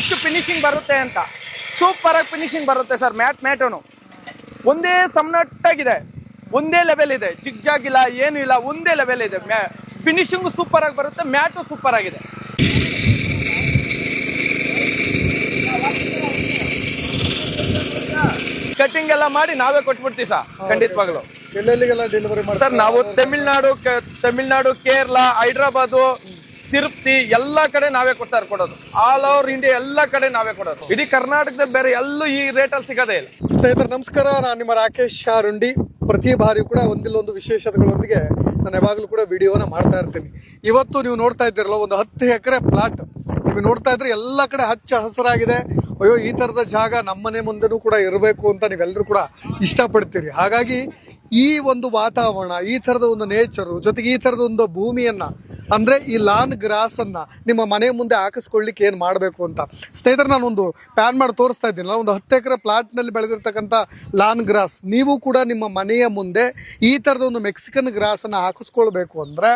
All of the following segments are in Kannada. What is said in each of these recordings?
ಎಷ್ಟು ಫಿನಿಶಿಂಗ್ ಬರುತ್ತೆ ಅಂತ. ಸೂಪರ್ ಆಗಿ ಫಿನಿಶಿಂಗ್ ಬರುತ್ತೆ ಸರ್ ಮ್ಯಾಟ್ ಮ್ಯಾಟನು. ಒಂದೇ ಸಮನಟ್ಟಾಗಿದೆ ಒಂದೇ ಲೆವೆಲ್ ಇದೆ. ಜಿಗ್ ಜಾಗ್ ಇಲ್ಲ ಏನು ಇಲ್ಲ ಒಂದೇ ಲೆವೆಲ್ ಇದೆ. ಫಿನಿಶಿಂಗ್ ಸೂಪರ್ ಆಗಿ ಬರುತ್ತೆ ಮ್ಯಾಟು ಸೂಪರ್ ಆಗಿದೆ. ಕಟಿಂಗ್ ಎಲ್ಲ ಮಾಡಿ ನಾವೇ ಕೊಟ್ಬಿಡ್ತೀವಿ ಸರ್ ಖಂಡಿತವಾಗ್ಲು. ಎಲ್ಲೆಲ್ಲಿಗೆಲ್ಲ ಡೆಲಿವರಿ ಮಾಡಿ ಸರ್ ನಾವು ತಮಿಳ್ನಾಡು ತಮಿಳ್ನಾಡು ಕೇರಳ ಹೈದ್ರಾಬಾದು ತಿರುಪತಿ ಎಲ್ಲ ಕಡೆ ನಾವೇ ಕೊಡ್ತಾರೆ ಕೊಡೋದು. ಆಲ್ ಓವರ್ ಇಂಡಿಯಾ ಎಲ್ಲ ಕಡೆ ನಾವೇ ಕೊಡೋದು. ಇಡೀ ಕರ್ನಾಟಕದ ಬೇರೆ ಎಲ್ಲೂ ಈ ರೇಟಲ್ಲಿ ಸಿಗೋದೇ ಇಲ್ಲ. ಸ್ನೇಹಿತರೆ, ನಮಸ್ಕಾರ. ನಾನು ನಿಮ್ಮ ರಾಕೇಶ್ ಶಾರುಂಡಿ ಪ್ರತಿ ಬಾರಿಯೂ ಕೂಡ ಒಂದಿಲ್ಲ ಒಂದು ವಿಶೇಷತೆಗಳೊಂದಿಗೆ ನಾನು ಯಾವಾಗಲೂ ಕೂಡ ವಿಡಿಯೋನ ಮಾಡ್ತಾ ಇರ್ತೀನಿ. ಇವತ್ತು ನೀವು ನೋಡ್ತಾ ಇದ್ದೀರಲ್ಲ, ಒಂದು ಹತ್ತು ಎಕರೆ ಪ್ಲಾಟ್ ನೀವು ನೋಡ್ತಾ ಇದ್ರೆ ಎಲ್ಲ ಕಡೆ ಹಚ್ಚ ಹಸಿರಾಗಿದೆ. ಅಯ್ಯೋ, ಈ ಥರದ ಜಾಗ ನಮ್ಮನೆ ಮುಂದೆನೂ ಕೂಡ ಇರಬೇಕು ಅಂತ ನೀವೆಲ್ಲರೂ ಕೂಡ ಇಷ್ಟಪಡ್ತೀರಿ. ಹಾಗಾಗಿ ಈ ಒಂದು ವಾತಾವರಣ, ಈ ಥರದ ಒಂದು ನೇಚರು ಜೊತೆಗೆ ಈ ಥರದ ಒಂದು ಭೂಮಿಯನ್ನು, ಅಂದ್ರೆ ಈ ಲಾನ್ ಗ್ರಾಸ್ ಅನ್ನ ನಿಮ್ಮ ಮನೆ ಮುಂದೆ ಹಾಕಿಸ್ಕೊಳ್ಳಿಕ್ಕೆ ಏನು ಮಾಡಬೇಕು ಅಂತ. ಸ್ನೇಹಿತರೆ, ನಾನೊಂದು ಪ್ಯಾನ್ ಮಾಡಿ ತೋರಿಸ್ತಾ ಇದ್ದೀನಲ್ಲ ಒಂದು ಹತ್ತು ಎಕರೆ ಪ್ಲಾಟ್ನಲ್ಲಿ ಬೆಳೆದಿರ್ತಕ್ಕಂಥ ಲಾನ್ ಗ್ರಾಸ್ ನೀವು ಕೂಡ ನಿಮ್ಮ ಮನೆಯ ಮುಂದೆ ಈ ಥರದ ಒಂದು ಮೆಕ್ಸಿಕನ್ ಗ್ರಾಸನ್ನು ಹಾಕಿಸ್ಕೊಳ್ಬೇಕು ಅಂದರೆ,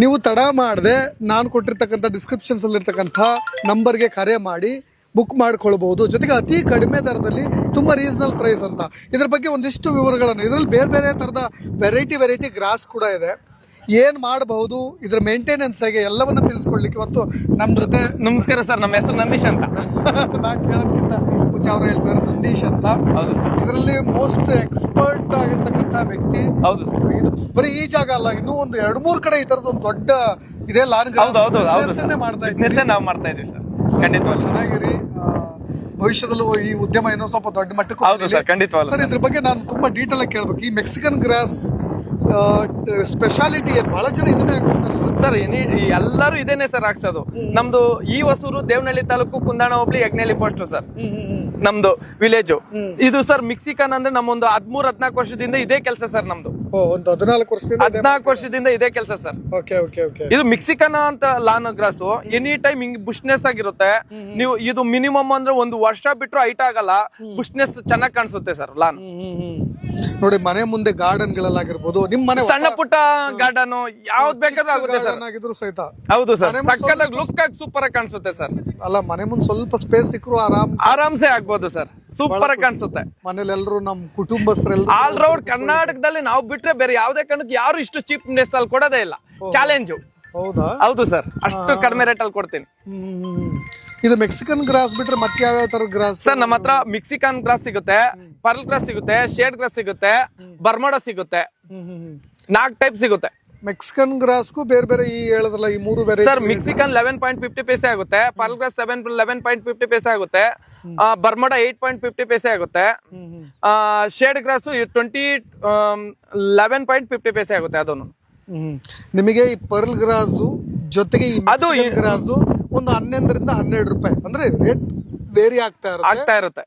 ನೀವು ತಡ ಮಾಡದೆ ನಾನು ಕೊಟ್ಟಿರ್ತಕ್ಕಂಥ ಡಿಸ್ಕ್ರಿಪ್ಷನ್ಸಲ್ಲಿರ್ತಕ್ಕಂಥ ನಂಬರ್ಗೆ ಕರೆ ಮಾಡಿ ಬುಕ್ ಮಾಡ್ಕೊಳ್ಬೋದು ಜೊತೆಗೆ ಅತಿ ಕಡಿಮೆ ದರದಲ್ಲಿ ತುಂಬ ರೀಸನಲ್ ಪ್ರೈಸ್ ಅಂತ. ಇದ್ರ ಬಗ್ಗೆ ಒಂದಿಷ್ಟು ವಿವರಗಳನ್ನು. ಇದರಲ್ಲಿ ಬೇರೆ ಬೇರೆ ಥರದ ವೆರೈಟಿ ವೆರೈಟಿ ಗ್ರಾಸ್ ಕೂಡ ಇದೆ. ಏನು ಮಾಡಬಹುದು ಇದ್ರ ಮೇಂಟೆನೆನ್ಸ್ ಹೇಗೆ ಎಲ್ಲವನ್ನ ತಿಳಿಸ್ಕೊಡ್ಲಿಕ್ಕೆ ಮತ್ತು ನಮ್ಮ ಜೊತೆ ನಮಸ್ಕಾರ ಸರ್ ನಮ್ಮ ಹೆಸರು ನಂದೀಶ್ ಅಂತ. ನಾನು ಕೇಳೋದಕ್ಕಿಂತ ಮುಂಚೆ ಅವ್ರು ಹೇಳ್ತಾರೆ ನಂದೀಶ್ ಅಂತ. ಹೌದು ಇದರಲ್ಲಿ ಮೋಸ್ಟ್ ಎಕ್ಸ್ಪರ್ಟ್ ಆಗಿರ್ತಕ್ಕಂಥ ವ್ಯಕ್ತಿ ಹೌದು ಇದು ಬರೀ ಈ ಜಾಗ ಅಲ್ಲ ಇನ್ನೂ ಒಂದು ಎರಡು ಮೂರು ಕಡೆ ಈ ತರದ ಒಂದು ದೊಡ್ಡ ಇದೆ ಲಾನ್ ಮಾಡ್ತಾ ಇದ್ದೀವಿ ನಾವು ಮಾಡ್ತಾ ಇದೀವಿ ಸರ್. ಖಂಡಿತ ಚೆನ್ನಾಗಿರಿ. ಭವಿಷ್ಯದಲ್ಲೂ ಈ ಉದ್ಯಮ ಏನೋ ಸ್ವಲ್ಪ ದೊಡ್ಡ ಮಟ್ಟಕ್ಕೆ ಹೌದು ಸರ್ ಖಂಡಿತವಾಗ್ಲು ಸರ್ ಇದ್ರ ಬಗ್ಗೆ ನಾನು ತುಂಬಾ ಡೀಟೇಲ್ ಆಗಿ ಕೇಳ್ಬೇಕು. ಈ ಮೆಕ್ಸಿಕನ್ ಗ್ರಾಸ್ ಸ್ಪೆಷಾಲಿಟಿ ಬಹಳ ಜನ ಇದನ್ನೇ ಹಾಕಿಸ್ತಾರಲ್ಲ ಸರ್ ಎಲ್ಲಾರು ಇದೇನೆ ಸರ್ ಹಾಕ್ಸೋದು. ನಮ್ದು ಈ ಹೊಸೂರು ದೇವನಹಳ್ಳಿ ತಾಲೂಕು ಕುಂದಾಣ ಹೋಬ್ಳಿ ಯಜ್ಞಹಳ್ಳಿ ಪೋಸ್ಟ್ ಸರ್. ನಮ್ದು ವಿಲೇಜ್. ಇದು ಸರ್ ಮಿಕ್ಸಿಕನ್ ಅಂದ್ರೆ ನಮ್ಮೊಂದು ಹದ್ಮೂರ್ ಹದ್ನಾಲ್ಕು ವರ್ಷದಿಂದ ಇದೇ ಕೆಲಸ ಸರ್ ನಮ್ದು. ಒಂದು ಹದಿನಾಲ್ಕು ವರ್ಷದಿಂದ ಹದ್ನಾಲ್ಕು ವರ್ಷದಿಂದ ಇದೇ ಕೆಲಸ ಸರ್. Okay okay okay. ಇದು ಮಿಕ್ಸಿಕನ್ ಅಂತ ಲಾನ್ ಗ್ರಾಸ್ ಎನಿ ಟೈಮ್ ಹಿಂಗ್ ಬುಷ್ನೆಸ್ ಆಗಿರುತ್ತೆ. ನೀವು ಇದು ಮಿನಿಮಮ್ ಅಂದ್ರೆ ಒಂದು ವರ್ಷ ಬಿಟ್ಟರು ಹೈಟ್ ಆಗಲ್ಲ ಬುಷ್ನೆಸ್ ಚೆನ್ನಾಗಿ ಕಾಣಿಸುತ್ತೆ ಸರ್ ಲಾನ್. ನೋಡಿ ಮನೆ ಮುಂದೆ ಗಾರ್ಡನ್ ಗಳಲ್ಲಾಗಿರ್ಬೋದು ನಿಮ್ಮ ಮನೆ ಸಣ್ಣ ಪುಟ್ಟ ಗಾರ್ಡನ್ ಯಾವ್ದು ಬೇಕಾದ್ರೂ ಆಗುತ್ತೆ ಸರ್. ಆಗಿದ್ರು ಸಹಿತ. ಹೌದು ಸರ್. ಸಕ್ಕತ್ತಾಗಿ ಲುಕ್ ಆಗಿ ಸೂಪರ್ ಆಗಿ ಕಾಣಿಸುತ್ತೆ ಸರ್. ಅಲ್ಲ ಮನೆ ಮುಂದೆ ಸ್ವಲ್ಪ ಸ್ಪೇಸ್ ಸಿಕ್ಕರು ಆರಾಮ್ ಆರಾಮ್ಸೆ ಆಗ್ಬೋದು ಸರ್. ಸೂಪರ್ ಆಗಿ ಕಾಣಿಸುತ್ತೆ. ಮನೇಲಿ ಎಲ್ಲರೂ ನಮ್ಮ ಕುಟುಂಬಸ್ಥರೆಲ್ಲ ಆಲ್ ರೌಂಡ್ ಕರ್ನಾಟಕದಲ್ಲಿ ನಾವು ಬಿಟ್ರೆ ಬೇರೆ ಯಾವ್ದೇ ಕಾರಣಕ್ಕೆ ಯಾರು ಇಷ್ಟು ಚೀಪ್ ನೆಸ್ ಅಲ್ಲಿ ಕೊಡೋದೇ ಇಲ್ಲ. ಚಾಲೆಂಜು ಹೌದಾ? ಹೌದು ಸರ್. ಅಷ್ಟು ಕಡಿಮೆ ರೇಟ್ ಅಲ್ಲಿ ಕೊಡ್ತೀನಿ. ಇದು ಮೆಕ್ಸಿಕನ್ ಗ್ರಾಸ್ ಬಿಟ್ರೆ ಮತ್ತೆ ಯಾವ ತರ ಗ್ರಾಸ್ ಸರ್ ನಮ್ಮ ಹತ್ರ ಮೆಕ್ಸಿಕನ್ ಗ್ರಾಸ್ ಸಿಗುತ್ತೆ ಪರ್ಲ್ ಗ್ರಾಸ್ ಸಿಗುತ್ತೆ ಶೇಡ್ ಗ್ರಾಸ್ ಸಿಗುತ್ತೆ ಬರ್ಮೋಡ ಸಿಗುತ್ತೆ ನಾಲ್ಕು ಟೈಪ್ ಸಿಗುತ್ತೆ. ಮೆಕ್ಸಿಕನ್ ಗ್ರಾಸ್ಗೂ ಬೇರೆ ಬೇರೆ ಈ ಹೇಳದಲ್ಲ ಈ ಮೂರು ಬೇರೆ sir Mexican eleven point fifty paise ಆಗುತ್ತೆ pearl grass seven eleven point fifty paise ಆಗುತ್ತೆ Bermuda eight point fifty paise ಆಗುತ್ತೆ shade grass twenty eleven point fifty paise ಆಗುತ್ತೆ ಅದನ್ನು ನಿಮಗೆ ಈ ಪರ್ಲ್ ಗ್ರಾಸು ಜೊತೆಗೆ ಈ ಗ್ರಾಸ್ ಗ್ರಾಸು ಒಂದು ಹನ್ನೊಂದರಿಂದ ಹನ್ನೆರಡು ರೂಪಾಯಿ. ಅಂದ್ರೆ ರೇಟ್ ವೇರಿ ಆಗ್ತಾ ಇರುತ್ತೆ. ಆಗ್ತಾ ಇರುತ್ತೆ.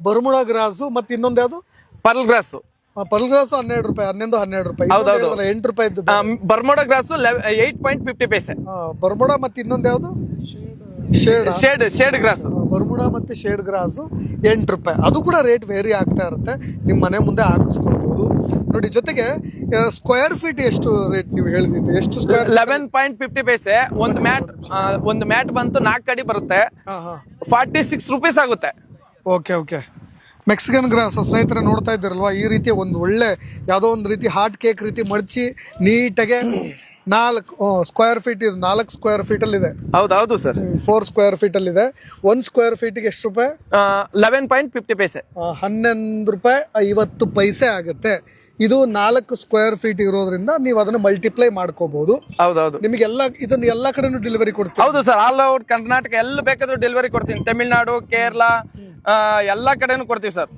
ಬರ್ಮುಡಾ ಗ್ರಾಸು ಮತ್ತೆ ಇನ್ನೊಂದು ಯಾವುದು? ಪರ್ಲ್ ಗ್ರಾಸ್ ಪರ್ಲ್ ಗ್ರಾಸು ಹನ್ನೆರಡು ರೂಪಾಯಿ ಹನ್ನೊಂದು ಹನ್ನೆರಡು ರೂಪಾಯಿ. ಎಂಟು ರೂಪಾಯಿ ಇದ್ದು Bermuda grass eight point fifty paise. Bermuda ಮತ್ತೆ ಇನ್ನೊಂದು ಯಾವುದು? Shade. Shade shade grass. Bermuda ಮತ್ತೆ ಶೇಡ್ ಗ್ರಾಸು ಎಂಟು ರೂಪಾಯಿ. ಅದು ಕೂಡ ರೇಟ್ ವೇರಿ ಆಗ್ತಾ ಇರುತ್ತೆ. ನಿಮ್ಮ ಮನೆ ಮುಂದೆ ಹಾಕಿಸ್ಕೊಳ್ಬೋದು. ನೋಡಿ ಜೊತೆಗೆ ಸ್ಕ್ವೇರ್ ಫೀಟ್ ಎಷ್ಟು ರೇಟ್ ನೀವು ಹೇಳಿದ್ರಿ ಎಷ್ಟು square eleven point fifty paise. ಒಂದು ಮ್ಯಾಟ್ ಒಂದು ಮ್ಯಾಟ್ ಬಂತು ನಾಲ್ಕು ಅಡಿ ಬರುತ್ತೆ. ಫಾರ್ಟಿ ಸಿಕ್ಸ್ ರುಪೀಸ್ ಆಗುತ್ತೆ. Okay okay. ಮೆಕ್ಸಿಕನ್ ಗ್ರಾಸ್ ಸ್ನೇಹಿತರ ನೋಡ್ತಾ ಇದ್ದೀರಲ್ವ? ಈ ರೀತಿ ಒಂದು ಒಳ್ಳೆ ಯಾವುದೋ ಒಂದು ರೀತಿ ಹಾಟ್ ಕೇಕ್ ರೀತಿ ಮಡಚಿ ನೀಟಾಗೆ ನಾಲ್ಕು ಸ್ಕ್ವೇರ್ ಫೀಟ್ ಇದು ನಾಲ್ಕು ಸ್ಕ್ವೇರ್ ಫೀಟಲ್ಲಿದೆ ಹೌದು ಹೌದು ಸರ್. ಫೋರ್ ಸ್ಕ್ವೇರ್ ಫೀಟ್ ಅಲ್ಲಿ ಇದೆ ಒಂದು ಸ್ಕ್ವೇರ್ ಫೀಟಿಗೆ ಎಷ್ಟು ರೂಪಾಯಿ? Eleven point fifty paise. ಹನ್ನೊಂದು ರೂಪಾಯಿ ಐವತ್ತು ಪೈಸೆ ಆಗುತ್ತೆ. ಇದು ನಾಲ್ಕು ಸ್ಕ್ವೇರ್ ಫೀಟ್ ಇರೋದ್ರಿಂದ ನೀವು ಅದನ್ನ ಮಲ್ಟಿಪ್ಲೈ ಮಾಡ್ಕೋಬಹುದು ಹೌದೌದು. ಹೌದು ನಿಮಗೆಲ್ಲ ಇದನ್ನ ಎಲ್ಲ ಕಡೆನೂ ಡೆಲಿವರಿ ಕೊಡ್ತೀವಿ. ಹೌದು ಸರ್ ಆಲ್ ಔಟ್ ಕರ್ನಾಟಕ ಎಲ್ಲ ಬೇಕಾದ್ರೂ ಡೆಲಿವರಿ ಕೊಡ್ತೀನಿ. ತಮಿಳ್ನಾಡು ಕೇರಳ ಎಲ್ಲ ಕಡೆನೂ ಕೊಡ್ತೀವಿ ಸರ್.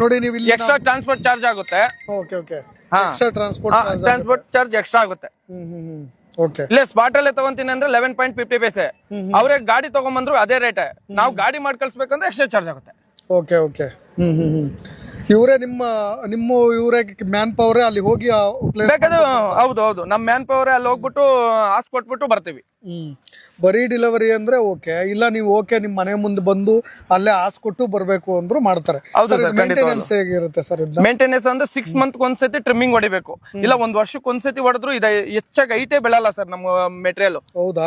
ನೋಡಿ ನೀವು ಇಲ್ಲಿ ಎಕ್ಸ್ಟ್ರಾ ಟ್ರಾನ್ಸ್ಪೋರ್ಟ್ ಚಾರ್ಜ್ ಆಗುತ್ತೆ. Okay okay. Extra transport transport charge extra ಆಗುತ್ತೆ. ಹ್ಮ್ ಹ್ಮ್ ಹ್ಮ್. ಓಕೆ ಇಲ್ಲೇ ಸ್ಪಾಟ್ ಅಲ್ಲೇ ತಗೊಂತೀನಿ ಅಂದ್ರೆ ಲೆವೆನ್ ಪಾಯಿಂಟ್ ಫಿಫ್ಟಿ ಪೈಸೆ ಅವ್ರಿಗೆ ಗಾಡಿ ತಗೊಂಬಂದ್ರು ಅದೇ ರೇಟ್ ನಾವು ಗಾಡಿ ಮಾಡಿ ಕಳ್ಸ್ಬೇಕಂದ್ರೆ ಎಕ್ಸ್ಟ್ರಾ ಚಾರ್ಜ್ ಆಗುತ್ತೆ. Okay okay hmm hmm hmm. ಇವರೇ ನಿಮ್ಮ ನಿಮ್ಮ ಇವರೇ ಮ್ಯಾನ್ ಪವರೇ ಅಲ್ಲಿ ಹೋಗಿ ಹೌದು ಹೌದು. ನಮ್ಮ ಮ್ಯಾನ್ ಪವರ್ ಅಲ್ಲಿ ಹೋಗ್ಬಿಟ್ಟು ಆಸ್ ಕೊಟ್ಬಿಟ್ಟು ಬರ್ತೀವಿ. ಹ್ಮ್. ಬರೀ ಡಿಲಿವರಿ ಅಂದ್ರೆ ಓಕೆ ಇಲ್ಲ ನೀವು ಓಕೆ ನಿಮ್ ಮನೆ ಮುಂದೆ ಬಂದು ಅಲ್ಲೇ ಆಸ್ ಹಾಸ್ಕೊಟ್ಟು ಬರ್ಬೇಕು ಅಂದ್ರು ಮಾಡ್ತಾರೆ. ಹೌದು ಸರ್ ಮೇಂಟೆನೆನ್ಸ್ ಹೇಗಿರುತ್ತೆ ಸರ್ ಇದನ್ನ ಮೇಂಟೆನೆನ್ಸ್ ಅಂದ್ರೆ ಸಿಕ್ಸ್ ಮಂತ್ ಒಂದ್ಸತಿ ಟ್ರಿಮ್ಮಿಂಗ್ ಹೊಡಿಬೇಕು. ಇಲ್ಲ ಒಂದ್ ವರ್ಷಕ್ಕೆ ಒಂದ್ಸತಿ ಹೊಡೆದ್ರು ಇದ ಹೆಚ್ಚಾಗಿ ಐಟೇ ಬೆಳಲ್ಲ ಸರ್ ನಮ್ಮ ಮೆಟೀರಿಯಲ್ ಹೌದಾ?